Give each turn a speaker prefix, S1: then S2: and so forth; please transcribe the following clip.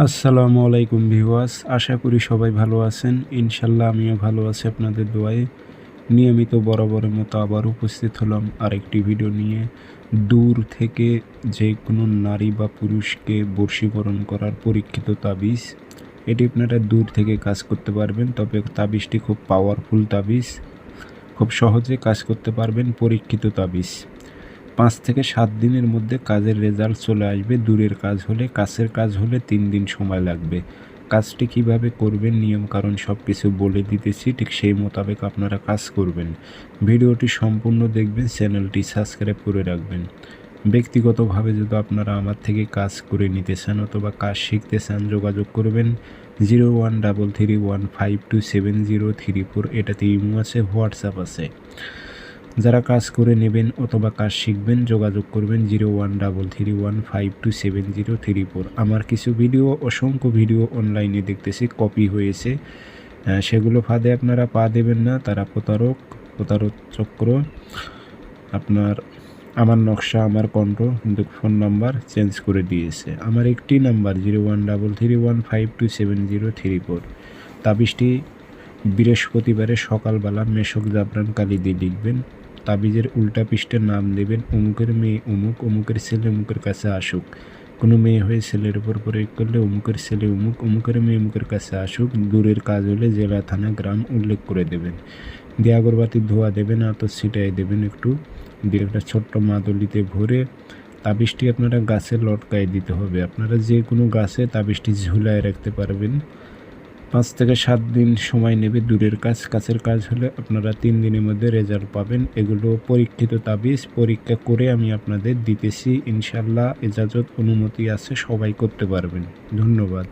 S1: আসসালামু আলাইকুম ভিউয়ার্স, আশা করি সবাই ভালো আছেন। ইনশাল্লাহ আমিও ভালো আছি আপনাদের দোয়ায়। নিয়মিত বরাবরের মতো আবার উপস্থিত হলাম আরেকটি ভিডিও নিয়ে। দূর থেকে যে কোনো নারী বা পুরুষকে বর্ষীকরণ করার পরীক্ষিত তাবিজ, এটি আপনারা দূর থেকে কাজ করতে পারবেন, তবে তাবিজটি খুব পাওয়ারফুল তাবিজ। খুব সহজে কাজ করতে পারবেন পরীক্ষিত তাবিজ। পাঁচ থেকে সাত দিনের মধ্যে কাজের রেজাল্ট চলে আসবে। দূরের কাজ হলে, কাছের কাজ হলে তিন দিন সময় লাগবে। কাজটি কীভাবে করবেন নিয়ম কারণ সব কিছু বলে দিতেছি, ঠিক সেই মোতাবেক আপনারা কাজ করবেন। ভিডিওটি সম্পূর্ণ দেখবেন, চ্যানেলটি সাবস্ক্রাইব করে রাখবেন। ব্যক্তিগতভাবে যদি আপনারা আমার থেকে কাজ করে নিতে চান অথবা কাজ শিখতে চান, যোগাযোগ করবেন zero one double three one five two seven zero three four. এটাতে ইমো আছে, হোয়াটসঅ্যাপ আছে। যারা কাজ করে নেবেন অথবা কাজ শিখবেন, যোগাযোগ করবেন zero one double three one five two seven zero three four. আমার কিছু ভিডিও, অসংখ্য ভিডিও অনলাইনে দেখতেছি কপি হয়েছে। সেগুলো ফাঁদে আপনারা পা দেবেন না, তারা প্রতারক প্রতারক চক্র, আপনার, আমার নকশা, আমার কণ্ঠ, কিন্তু ফোন নাম্বার চেঞ্জ করে দিয়েছে। আমার একটি number zero one double three one five two seven zero three four. তাবিজটি বৃহস্পতিবারে সকালবেলা মেশক জাফরান কালি দিয়ে লিখবেন। তাবিজের উল্টা পৃষ্ঠের নাম দেবেন, অমুকের মেয়ে অমুক, অমুকের ছেলে অমুকের কাছে আসুক। কোনো মেয়ে হয়ে ছেলের উপর প্রয়োগ করলে অমুকের ছেলে অমুক, অমুকের মেয়ে অমুকের কাছে আসুক, দূরের কাজ হলে জেলা, থানা, গ্রাম উল্লেখ করে দেবেন। দিয়ে আগরবাতির ধোয়া দেবেন, আতর ছিটাই দেবেন একটু। দিয়ে একটা ছোট্ট মাদলিতে ভরে তাবিজটি আপনারা গাছে লটকায় দিতে হবে। আপনারা যে কোনো গাছে তাবিজটি ঝুলায় রাখতে পারবেন। পাঁচ থেকে সাত দিন সময় নেবে দূরের কাজ, কাছের কাজ হলে আপনারা তিন দিনের মধ্যে রেজাল্ট পাবেন। এগুলো পরীক্ষিত তাবিজ, পরীক্ষা করে আমি আপনাদের দিতেছি। ইনশাল্লাহ এজাজত অনুমতি আছে, সবাই করতে পারবেন। ধন্যবাদ।